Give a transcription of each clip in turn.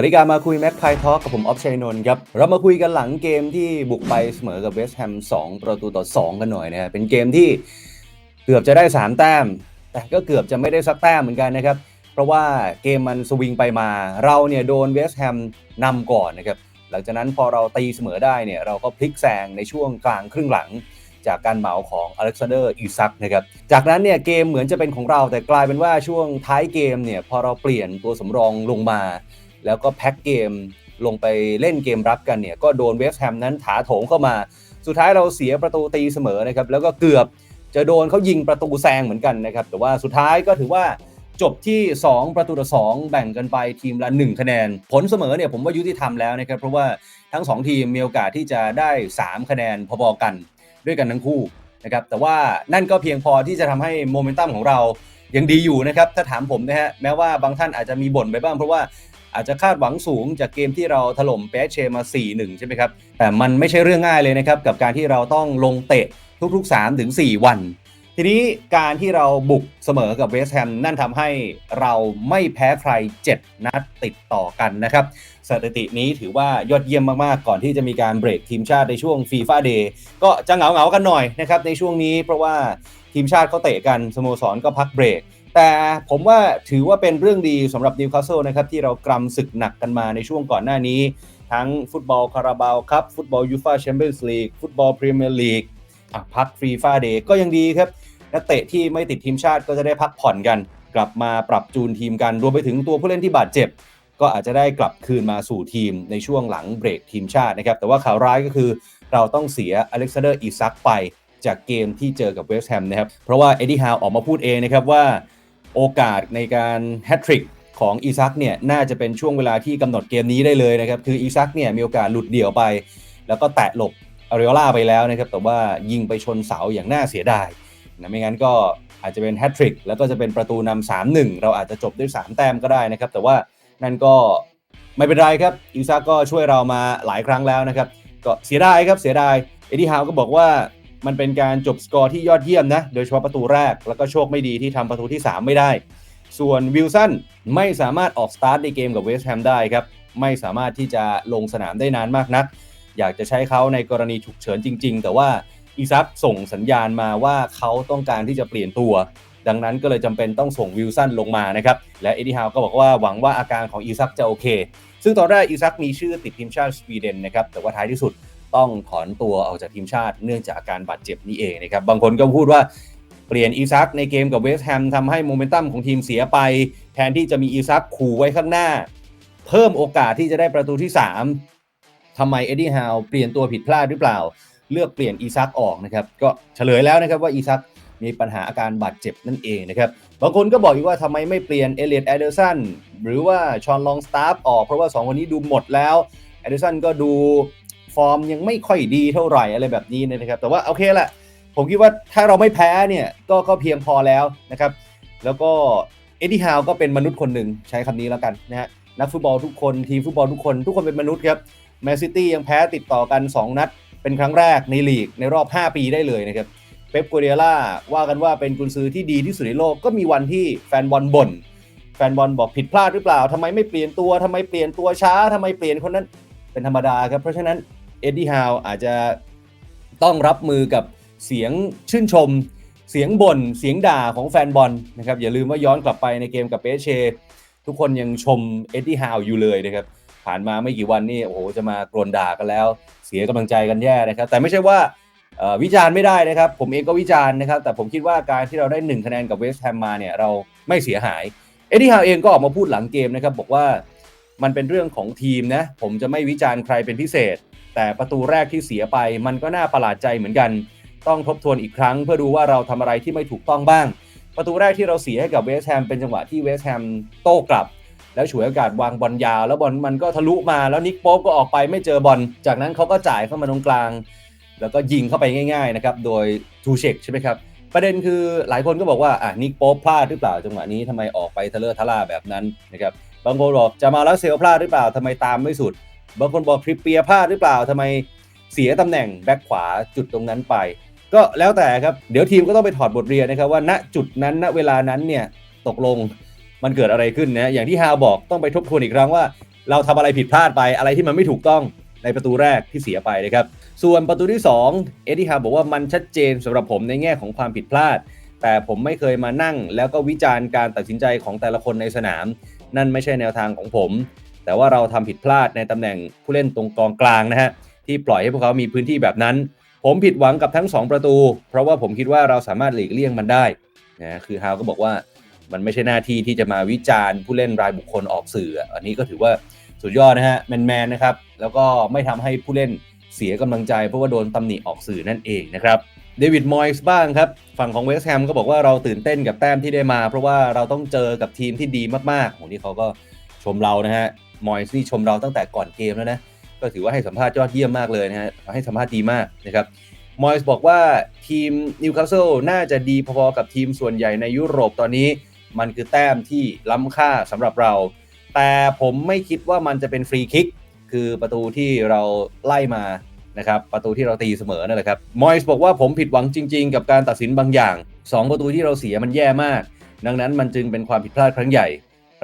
วัสดีการมาคุยแม็กไพทอกับผมออฟชัยนนท์ครับ เรามาคุยกันหลังเกมที่บุกไปเสมอกับเวสต์แฮม2 ประตูต่อ 2 กันหน่อยนะฮะเป็นเกมที่เกือบจะได้ 3 แต้ม แต่ก็เกือบจะไม่ได้สักแต้มเหมือนกันนะครับ เพราะว่าเกมมันสวิงไปมา เราเนี่ยโดนเวสต์แฮมนำก่อนนะครับ หลังจากนั้นพอเราตีเสมอได้เนี่ยเราก็พลิกแซงในช่วงกลางครึ่งหลัง จากการเหมาของอเล็กซานเดอร์อิซักนะครับ จากนั้นเนี่ยเกมเหมือนจะเป็นของเราแต่กลายเป็นว่าช่วงท้ายเกมเนี่ยพอเราเปลี่ยนตัวสำรองลงมา แล้วก็แพ็กเกมลงไปเล่นเกมรับกันเนี่ย ก็โดนเวสต์แฮมนั้นถาโถงเข้ามา สุดท้ายเราเสียประตูตีเสมอนะครับ แล้วก็เกือบจะโดนเขายิงประตูแซงเหมือนกันนะครับ แต่ว่าสุดท้ายก็ถือว่าจบที่ 2 ประตูต่อ 2 แบ่งกันไปทีมละ 1 คะแนน ผลเสมอเนี่ยผมว่ายุติธรรมแล้วนะครับ เพราะว่าทั้ง 2 ทีมมีโอกาสที่จะได้ 3 คะแนนพอๆกันด้วยกันทั้งคู่นะครับแต่ว่านั่นก็เพียงพอที่จะทำให้โมเมนตัมของเรายังดีอยู่นะครับ ถ้าถามผมนะฮะแม้ว่าบางท่านอาจจะมีบ่นไปบ้างเพราะว่า อาจจะคาดหวังสูงจากเกมที่เราถล่มเปเชมา 4-1 ใช่ไหมครับ แต่มันไม่ใช่เรื่องง่ายเลยนะครับกับการที่เราต้องลงเตะทุกๆ3-4วัน ทีนี้การที่เราบุกเสมอกับเวสต์แฮมนั่นทำให้เราไม่แพ้ใคร 7 นัดติดต่อกันนะครับ สถิตินี้ถือว่ายอดเยี่ยมมากๆ ก่อนที่จะมีการเบรกทีมชาติในช่วงฟีฟ่าเดย์ก็จะเหงาๆกันหน่อยนะครับในช่วงนี้เพราะว่าทีมชาติเขาเตะกันสโมสรก็พักเบรก แต่ผมว่าถือว่าเป็นเรื่องดีสำหรับนิวคาสเซิลนะครับที่เรากรำศึกหนักกันมาในช่วงก่อนหน้านี้ ทั้งฟุตบอลคาราบาวครับ ฟุตบอลยูฟาแชมเปี้ยนส์ลีกฟุตบอลพรีเมียร์ลีกพักฟรีฟ่าเดย์ก็ยังดีครับ นักเตะที่ไม่ติดทีมชาติก็จะได้พักผ่อนกัน กลับมาปรับจูนทีมกันรวมไปถึงตัวผู้เล่นที่บาดเจ็บ ก็อาจจะได้กลับคืนมาสู่ทีมในช่วงหลังเบรกทีมชาตินะครับแต่ว่าข่าวร้ายก็คือเราต้องเสียอเล็กซานเดอร์อีซักไปจากเกมที่เจอกับเวสต์แฮมนะครับ เพราะว่าเอ็ดดี้ฮาวออกมาพูดเองนะครับว่า โอกาสในการแฮตทริกของอีซักเนี่ยน่าจะเป็นช่วงเวลาที่กำหนดเกมนี้ได้เลยนะครับ คืออีซักเนี่ยมีโอกาสหลุดเดี่ยวไป แล้วก็แตะหลบอาริโอลาไปแล้วนะครับ แต่ว่ายิงไปชนเสาอย่างน่าเสียดายนะไม่งั้นก็อาจจะเป็นแฮตทริกแล้วก็จะเป็นประตูนำ3-1เราอาจจะจบด้วย 3 แต้มก็ได้นะครับ แต่ว่านั่นก็ไม่เป็นไรครับอีซักก็ช่วยเรามาหลายครั้งแล้วนะครับก็เสียดายครับเสียดายเอ็ดดี้ฮาวก็บอกว่า มันเป็นการจบสกอร์ที่ยอดเยี่ยมนะ โดยเฉพาะประตูแรก แล้วก็โชคไม่ดีที่ทำประตูที่ 3 ไม่ได้ ส่วนวิลสันไม่สามารถออกสตาร์ทในเกมกับเวสต์แฮมได้ครับ ไม่สามารถที่จะลงสนามได้นานมากนัก อยากจะใช้เขาในกรณีฉุกเฉินจริง ๆ แต่ว่าอีซักส่งสัญญาณมาว่าเขาต้องการที่จะเปลี่ยนตัว ดังนั้นก็เลยจำเป็นต้องส่งวิลสันลงมานะครับ และเอ็ดดี้ฮาวก็บอกว่าหวังว่าอาการของอีซักจะโอเค ซึ่งตอนแรกอีซักมีชื่อติดทีมชาติสวีเดนนะครับ แต่ว่าท้ายที่สุด ต้องถอนตัวออกจากทีมชาติเนื่องจากอาการบาดเจ็บนี่เองนะครับ บางคนก็พูดว่าเปลี่ยนอีซักในเกมกับเวสต์แฮมทำให้โมเมนตัมของทีมเสียไป แทนที่จะมีอีซักขู่ไว้ข้างหน้า เพิ่มโอกาสที่จะได้ประตูที่ 3ทำไมเอ็ดดี้ฮาวเปลี่ยนตัวผิดพลาดหรือเปล่า เลือกเปลี่ยนอีซักออกนะครับ ก็เฉลยแล้วนะครับว่าอีซักมีปัญหาอาการบาดเจ็บนั่นเองนะครับ บางคนก็บอกอีกว่าทำไมไม่เปลี่ยนเอเลียตแอเดอร์สันหรือว่าชอนลองสตาร์ฟออกเพราะว่า 2 คนนี้ดูหมดแล้วแอเดอร์สันก็ดู อร์มยังไม่ค่อยดีเท่าไหร่อะไรแบบนี้นะครับ แต่ว่าโอเคแหละผมคิดว่าถ้าเราไม่แพ้เนี่ยก็ก็เพียงพอแล้วนะครับ แล้วก็เอ็ดดี้ฮาวก็เป็นมนุษย์คนหนึ่งใช้คำนี้แล้วกันนะฮะนักฟุตบอลทุกคนทีมฟุตบอลทุกคนทุกคนเป็นมนุษย์ครับแมนซิตี้ยังแพ้ติดต่อกัน 2 นัด เป็นครั้งแรกในลีกในรอบ 5 ปีได้เลยนะครับเป๊ปกัวเดียล่าว่ากันว่าเป็นกุนซือที่ดีที่สุดในโลกก็มีวันที่แฟนบอลบ่นแฟนบอลบอกผิดพลาดหรือเปล่าทำไมไม่เปลี่ยนตัวทำไมเปลี่ยนตัวช้าทำไมเปลี่ยนคนนั้นเป็นธรรมดาครับเพราะฉะนั้น เอ็ดดี้ฮาวอาจจะต้องรับมือกับเสียงชื่นชม เสียงบ่นเสียงด่าของแฟนบอลนะครับอย่าลืมว่าย้อนกลับไปในเกมกับเปเช ทุกคนยังชมเอ็ดดี้ฮาวอยู่เลยนะครับผ่านมาไม่กี่วันนี่โอ้โหจะมากรนด่ากันแล้ว เสียกำลังใจกันแย่นะครับ แต่ไม่ใช่ว่าวิจารณ์ไม่ได้นะครับ ผมเองก็วิจารณ์นะครับ แต่ผมคิดว่าการที่เราได้ 1 คะแนนกับเวสต์แฮมมาเนี่ยเราไม่เสียหายเอ็ดดี้ฮาวเองก็ออกมาพูดหลังเกมนะครับบอกว่ามันเป็นเรื่องของทีมนะผมจะไม่วิจารณ์ใครเป็นพิเศษ แต่ประตูแรกที่เสียไปมันก็น่าประหลาดใจเหมือนกัน ต้องทบทวนอีกครั้ง เพื่อดูว่าเราทำอะไรที่ไม่ถูกต้องบ้าง ประตูแรกที่เราเสียให้กับเวสต์แฮมเป็นจังหวะที่เวสต์แฮมโต้กลับ แล้วฉวยโอกาสวางบอลยาว แล้วบอลมันก็ทะลุมาแล้วนิกโป๊ปก็ออกไปไม่เจอบอลจากนั้นเขาก็จ่ายเข้ามาตรงกลาง แล้วก็ยิงเข้าไปง่ายๆนะครับโดยทูเชกใช่ไหมครับประเด็นคือหลายคนก็บอกว่าอะนิกโป๊ปพลาดหรือเปล่าจังหวะนี้ทำไมออกไปทะเลอทะล่าแบบนั้นนะครับบางคนบอกจะมาแล้วเซลพลาดหรือเปล่าทำไมตามไม่สุด บางคนบอกทริปเปียพลาดหรือเปล่าทำไมเสียตำแหน่งแบ็คขวาจุดตรงนั้นไป ก็แล้วแต่ครับ เดี๋ยวทีมก็ต้องไปถอดบทเรียนนะครับว่าณจุดนั้นณเวลานั้นเนี่ยตกลงมันเกิดอะไรขึ้นนะอย่างที่ฮาวบอกต้องไปทบทวนอีกครั้งว่า เราทำอะไรผิดพลาดไปอะไรที่มันไม่ถูกต้องในประตูแรกที่เสียไปนะครับ ส่วนประตูที่ 2 เอ็ดดี้ฮาวบอกว่ามันชัดเจนสำหรับผมในแง่ของความผิดพลาด แต่ผมไม่เคยมานั่ง แล้วก็วิจารณ์การตัดสินใจของแต่ละคนในสนาม นั่นไม่ใช่แนวทางของผม แต่ว่าเราทำผิดพลาดในตำแหน่งผู้เล่นตรงกองกลางนะฮะที่ปล่อยให้พวกเขามีพื้นที่แบบนั้น ผมผิดหวังกับทั้ง 2 ประตู เพราะว่าผมคิดว่าเราสามารถหลีกเลี่ยงมันได้นะคือฮาวก็บอกว่ามันไม่ใช่หน้าที่ที่จะมาวิจารณ์ผู้เล่นรายบุคคลออกสื่อ อันนี้ก็ถือว่าสุดยอดนะฮะแมนๆนะครับแล้วก็ไม่ทำให้ผู้เล่นเสียกำลังใจ เพราะว่าโดนตำหนิออกสื่อนั่นเองนะครับเดวิดมอยส์บ้างครับ ฝั่งของเวสต์แฮมก็บอกว่าเราตื่นเต้นกับแต้มที่ได้มา เพราะว่าเราต้องเจอกับทีมที่ดีมากๆโหนี่เขาก็ชมเรานะฮะ มอยส์นี่ชมเราตั้งแต่ก่อนเกมแล้วนะ ก็ถือว่าให้สัมภาษณ์ยอดเยี่ยมมากเลยนะฮะให้สัมภาษณ์ดีมากนะครับมอยส์บอกว่าทีมนิวคาสเซิลน่าจะดีพอๆกับทีมส่วนใหญ่ในยุโรปตอนนี้ มันคือแต้มที่ล้ำค่าสำหรับเรา แต่ผมไม่คิดว่ามันจะเป็นฟรีคิกคือประตูที่เราไล่มานะครับประตูที่เราตีเสมอนั่นแหละครับมอยส์บอกว่าผมผิดหวังจริง ๆ กับการตัดสินบางอย่าง 2 ประตูที่เราเสียมันแย่มาก ดังนั้นมันจึงเป็นความผิดพลาดครั้งใหญ่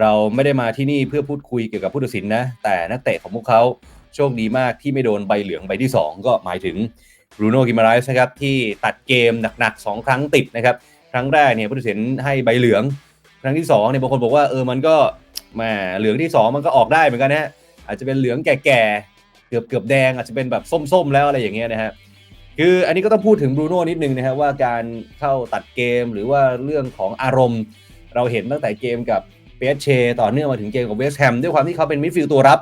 เราไม่ได้มาที่นี่เพื่อพูดคุยเกี่ยวกับผู้ตัดสินนะ แต่นักเตะของพวกเขาโชคดีมากที่ไม่โดนใบเหลืองใบที่ 2 ก็หมายถึงบรูโน่กิมาไรส์นะครับที่ตัดเกมหนักๆ 2 ครั้งติดนะครับ ครั้งแรกเนี่ยผู้ตัดสินให้ใบเหลือง ครั้งที่2เนี่ยบางคนบอกว่าเออมันก็แหมเหลืองที่ 2 มันก็ออกได้เหมือนกันนะฮะอาจจะเป็นเหลืองแก่ๆเกือบเกือบแดงอาจจะเป็นแบบส้มๆ แล้วอะไรอย่างเงี้ยนะฮะคืออันนี้ก็ต้องพูดถึงบรูโน่นิดนึงนะฮะว่าการเข้าตัดเกมหรือว่าเรื่องของอารมณ์ เราเห็นตั้งแต่เกมกับ เปเชต่อเนื่องมาถึงเกมกับเวสต์แฮมด้วยความที่เขาเป็นมิดฟิลด์ตัวรับ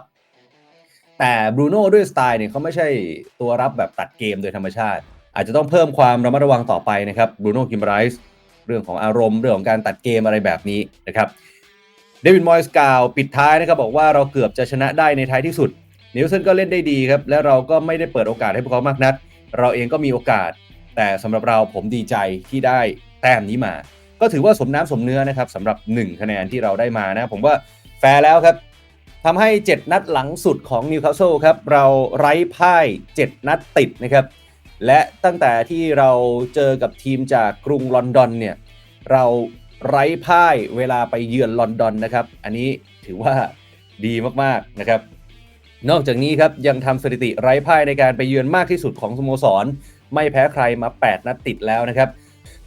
แต่บรูโน่ด้วยสไตล์เนี่ยเขาไม่ใช่ตัวรับแบบตัดเกมโดยธรรมชาติ อาจจะต้องเพิ่มความระมัดระวังต่อไปนะครับบรูโน่กิมไรส์เรื่องของอารมณ์เรื่องของการตัดเกมอะไรแบบนี้นะครับเดวิดมอยส์กล่าวปิดท้ายนะครับบอกว่าเราเกือบจะชนะได้ในท้ายที่สุดนิวเซนก็เล่นได้ดีครับ และเราก็ไม่ได้เปิดโอกาสให้พวกเขามากนัก เราเองก็มีโอกาส แต่สำหรับเราผมดีใจที่ได้แต้มนี้มา ก็ถือว่าสมน้ำสมเนื้อนะครับสำหรับ 1 คะแนนที่เราได้มานะ ผมว่าแฟร์แล้วครับทำให้ 7 นัดหลังสุดของนิวคาสเซิลครับ เราไร้พ่าย 7 นัดติดนะครับ และตั้งแต่ที่เราเจอกับทีมจากกรุงลอนดอนเนี่ย เราไร้พ่ายเวลาไปเยือนลอนดอนนะครับ อันนี้ถือว่าดีมากๆนะครับ นอกจากนี้ครับยังทำสถิติไร้พ่ายในการไปเยือนมากที่สุดของสโมสร ไม่แพ้ใครมา 8 นัดติดแล้วนะครับ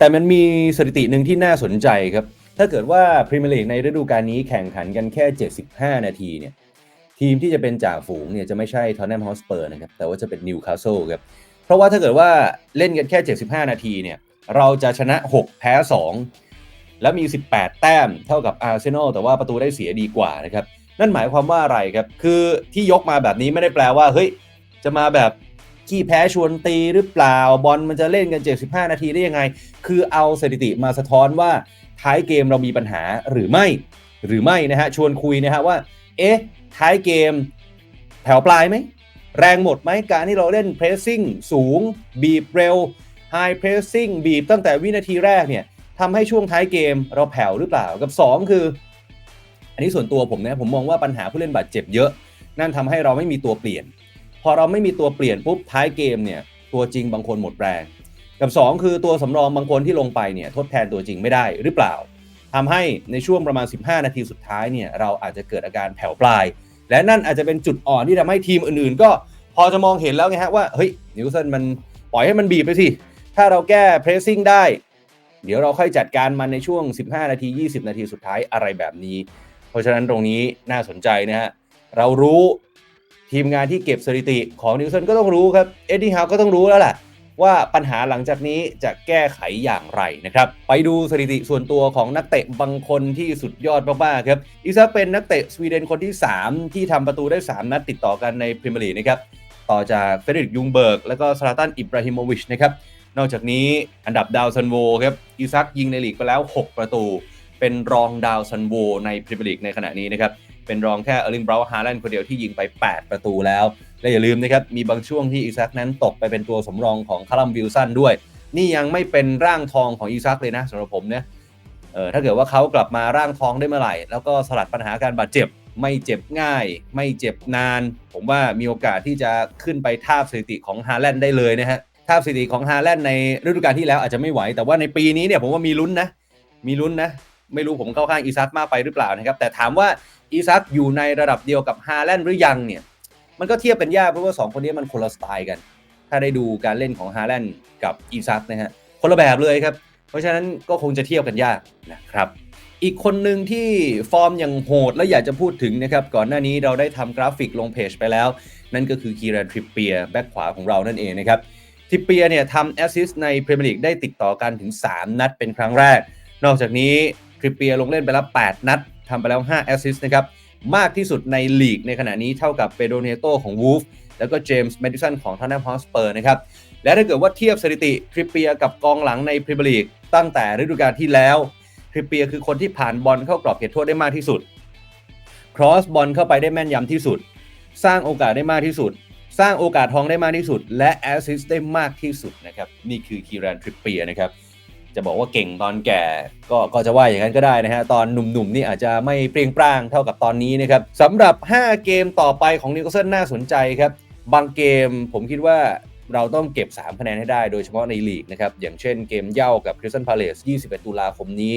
แต่มันมีสถิติหนึ่งที่น่าสนใจครับ ถ้าเกิดว่าพรีเมียร์ลีกในฤดูกาลนี้แข่งขันกันแค่ 75 นาทีเนี่ยทีมที่จะเป็นจ่าฝูงเนี่ยจะไม่ใช่ทอนแนมฮอสเปอร์นะครับแต่ว่าจะเป็นนิวคาสเซิลครับเพราะว่าถ้าเกิดว่าเล่นกันแค่ 75 นาทีเนี่ยเราจะชนะ 6 แพ้ 2 แล้วมี 18 แต้มเท่ากับอาร์เซนอลแต่ว่าประตูได้เสียดีกว่านะครับนั่นหมายความว่าอะไรครับ คือที่ยกมาแบบนี้ไม่ได้แปลว่าเฮ้ยจะมาแบบ ขี้แพ้ชวนตีหรือเปล่าบอลมันจะเล่นกัน 75 นาทีได้ยังไง คือเอาสถิติมาสะท้อนว่าท้ายเกมเรามีปัญหาหรือไม่หรือไม่นะฮะชวนคุยนะฮะว่า เอ๊ะ ท้ายเกมแถวปลายไหม แรงหมดไหมการที่เราเล่นเพรสซิ่งสูง บีบเร็วไฮเพรสซิ่งบีบตั้งแต่วินาทีแรกเนี่ยทำให้ช่วงท้ายเกมเราแผ่วหรือเปล่ากับ 2 คือ อันนี้ส่วนตัวผมนะผมมองว่าปัญหาผู้เล่นบาดเจ็บเยอะ นั่นทำให้เราไม่มีตัวเปลี่ยน พอเราไม่มีตัวเปลี่ยนปุ๊บท้ายเกมเนี่ยตัวจริงบางคนหมดแรง กับ 2 คือตัวสำรองบางคนที่ลงไปเนี่ยทดแทนตัวจริงไม่ได้หรือเปล่าทำให้ในช่วงประมาณ 15 นาทีสุดท้ายเนี่ยเราอาจจะเกิดอาการแผ่วปลาย และนั่นอาจจะเป็นจุดอ่อนที่ทำให้ทีมอื่นๆ ก็พอจะมองเห็นแล้วไงฮะว่าเฮ้ยนิวเซนมันปล่อยให้มันบีบไปสิถ้าเราแก้เพรสซิ่งได้เดี๋ยวเราค่อยจัดการมันในช่วง 15 นาที 20 นาทีสุดท้ายอะไรแบบนี้ เพราะฉะนั้นตรงนี้น่าสนใจนะฮะ เรารู้ ทีมงานที่เก็บสถิติของนิวเซนก็ต้องรู้ครับ เอ็ดดี้ฮาวก็ต้องรู้แล้วแหละว่าปัญหาหลังจากนี้จะแก้ไขอย่างไรนะครับ ไปดูสถิติส่วนตัวของนักเตะบางคนที่สุดยอดมากๆครับอิซักเป็นนักเตะสวีเดนคนที่ 3 ที่ทำประตูได้ 3 นัดติดต่อกันในพรีเมียร์ลีกนะครับต่อจากเฟเดริกยุงเบิร์ก แล้วก็ซาลาตันอิบราฮิโมวิชนะครับนอกจากนี้อันดับดาวซันโวครับอิซักยิงในลีกไปแล้ว 6 ประตู เป็นรองดาวซันโวในพรีเมียร์ลีกในขณะนี้นะครับ เป็นรองแค่เออร์ลิงบราวน์ฮาแลนด์คนเดียวที่ยิงไป 8 ประตูแล้ว และอย่าลืมนะครับ มีบางช่วงที่อีซักนั้นตกไปเป็นตัวสำรองของคารัมวิลสันด้วย นี่ยังไม่เป็นร่างทองของอีซักเลยนะสำหรับผมเนี่ยเออถ้าเกิดว่าเขากลับมาร่างทองได้เมื่อไหร่ แล้วก็สลัดปัญหาการบาดเจ็บ ไม่เจ็บง่าย ไม่เจ็บนาน ผมว่ามีโอกาสที่จะขึ้นไปทาบสถิติของฮาแลนด์ได้เลยนะฮะทาบสถิติของฮาแลนด์ในฤดูกาลที่แล้วอาจจะไม่ไหว แต่ว่าในปีนี้เนี่ยผมว่ามีลุ้นนะ มีลุ้นนะ ไม่รู้ผมเข้าข้างอีซักมากไปหรือเปล่านะครับ แต่ถามว่า อีซักอยู่ในระดับเดียวกับฮาแลนด์หรือยังเนี่ย มันก็เทียบกันยากเพราะว่า2คนนี้มันคนละสไตล์กัน ถ้าได้ดูการเล่นของฮาแลนด์กับอีซักนะฮะคนละแบบเลยครับ เพราะฉะนั้นก็คงจะเทียบกันยากนะครับ อีกคนหนึ่งที่ฟอร์มอย่างโหดและอยากจะพูดถึงนะครับ ก่อนหน้านี้เราได้ทำกราฟิกลงเพจไปแล้ว นั่นก็คือคีรันทริปเปียแบ็คขวาของเรานั่นเองนะครับทริปเปียเนี่ยทำแอสซิสต์ในพรีเมียร์ลีกได้ติดต่อกันถึง 3 นัดเป็นครั้งแรก นอกจากนี้ทริปเปียลงเล่นไปแล้ว 8 นัด ทำไปแล้ว 5 แอสซิสต์นะครับ มากที่สุดในลีกในขณะนี้เท่ากับเปโดเนโตของวูฟแล้วก็เจมส์แมดิสันของทอนแนมฮอสเปอร์นะครับ และถ้าเกิดว่าเทียบสถิติทริปเปียกับกองหลังในพรีเมียร์ลีกตั้งแต่ฤดูกาลที่แล้วทริปเปียคือคนที่ผ่านบอลเข้ากรอบเขตโทษได้มากที่สุดครอสบอลเข้าไปได้แม่นยำที่สุด สร้างโอกาสได้มากที่สุด สร้างโอกาสทองได้มากที่สุด และแอสซิสต์ได้มากที่สุดนะครับ นี่คือคีรันทริปเปียนะครับ จะบอกว่าเก่งตอนแก่ก็ก็จะว่าอย่างนั้นก็ได้นะฮะ ตอนหนุ่มๆนี่อาจจะไม่เปรียงปร้างเท่ากับตอนนี้นะครับสำหรับ 5 เกมต่อไปของนิวคาสเซิลน่าสนใจครับ บางเกมผมคิดว่าเราต้องเก็บ 3 คะแนนให้ได้โดยเฉพาะในลีกนะครับ อย่างเช่นเกมเย่ากับคริสตันพาเลส21 ตุลาคมนี้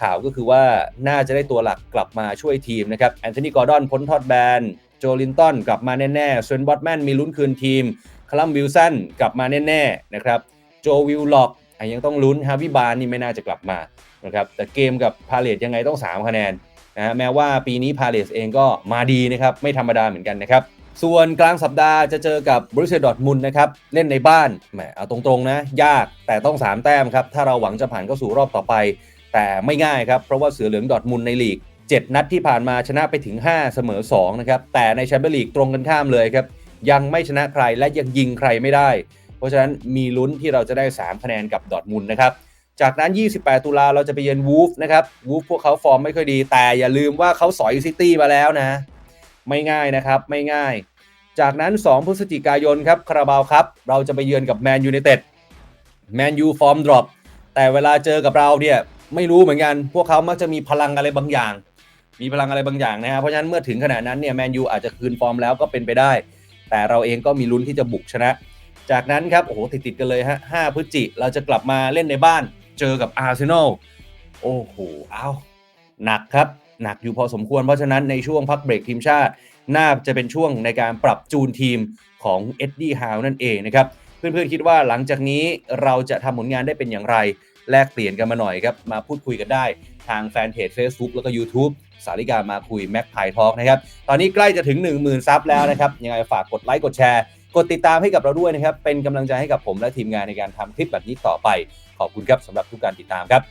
ข่าวก็คือว่าน่าจะได้ตัวหลักกลับมาช่วยทีมนะครับแอนโทนีกอร์ดอนพ้นทอดแบนโจลินตันกลับมาแน่ๆเซนบอตแมนมีลุ้นคืนทีมคลัมวิลสันกลับมาแน่ๆนะครับโจวิลล็อกอะ ยังต้องลุ้นฮาวิบานนี่ไม่น่าจะกลับมานะครับแต่เกมกับพาเลสยังไงต้อง 3 คะแนนนะฮะแม้ว่าปีนี้พาเลสเองก็มาดีนะครับไม่ธรรมดาเหมือนกันนะครับส่วนกลางสัปดาห์จะเจอกับบรูเซดอร์ทมุนนะครับเล่นในบ้านแหมเอาตรงๆนะยากแต่ต้อง 3 แต้มครับถ้าเราหวังจะผ่านเข้าสู่รอบต่อไป แต่ไม่ง่ายครับเพราะว่าเสือเหลืองดอทมุนในลีก 7 นัดที่ผ่านมาชนะไปถึง 5 เสมอ2นะครับแต่ในแชมเปี้ยนลีกตรงกันข้ามเลยครับยังไม่ชนะใครและยังยิงใครไม่ได้ เพราะฉะนั้นมีลุ้นที่เราจะได้ 3 คะแนนกับดอทมุนนะครับจากนั้น 28 ตุลาเราจะไปเยือนวูฟนะครับวูฟพวกเขาฟอร์มไม่ค่อยดี แต่อย่าลืมว่าเขาสอยซิตี้มาแล้วนะ ไม่ง่ายนะครับไม่ง่าย จากนั้น 2 พฤศจิกายนครับคาราบาวครับ เราจะไปเยือนกับแมนยู i นเต็ดแมนยูฟอร์มดรอปแต่เวลาเจอกับเราเนี่ยไม่รู้เหมือนกัน พวกเขามักจะมีพลังอะไรบางอย่าง มีพลังอะไรบางอย่างนะฮะเพราะฉะนั้นเมื่อถึงขนาดนั้นเนี่ยแมนยูอาจจะคืนฟอร์มแล้วก็เป็นไปได้ แต่เราเองก็มีลุ้นที่จะบุกชนะ จากนั้นครับโอ้โหติดๆกันเลยฮะ5พฤศจิเราจะกลับมาเล่นในบ้านเจอกับอาร์เซนอลโอ้โหเอาหนักครับ หนักอยู่พอสมควรเพราะฉะนั้นในช่วงพักเบรกทีมชาติ น่าจะเป็นช่วงในการปรับจูนทีมของเอ็ดดี้ฮาวนั่นเองนะครับ เพื่อนๆคิดว่าหลังจากนี้เราจะทำผลงานได้เป็นอย่างไร แลกเปลี่ยนกันมาหน่อยครับ มาพูดคุยกันได้ทางแฟนเพจ Facebook แล้วก็ YouTube สาริกามาคุยแม็กไพทอล์กนะครับ ตอนนี้ใกล้จะถึง 10,000 ซับแล้วนะครับ ยังไงฝากกดไลค์กดแชร์ กดติดตามให้กับเราด้วยนะครับ เป็นกำลังใจให้กับผมและทีมงานในการทำคลิปแบบนี้ต่อไป ขอบคุณครับสำหรับทุกการติดตามครับ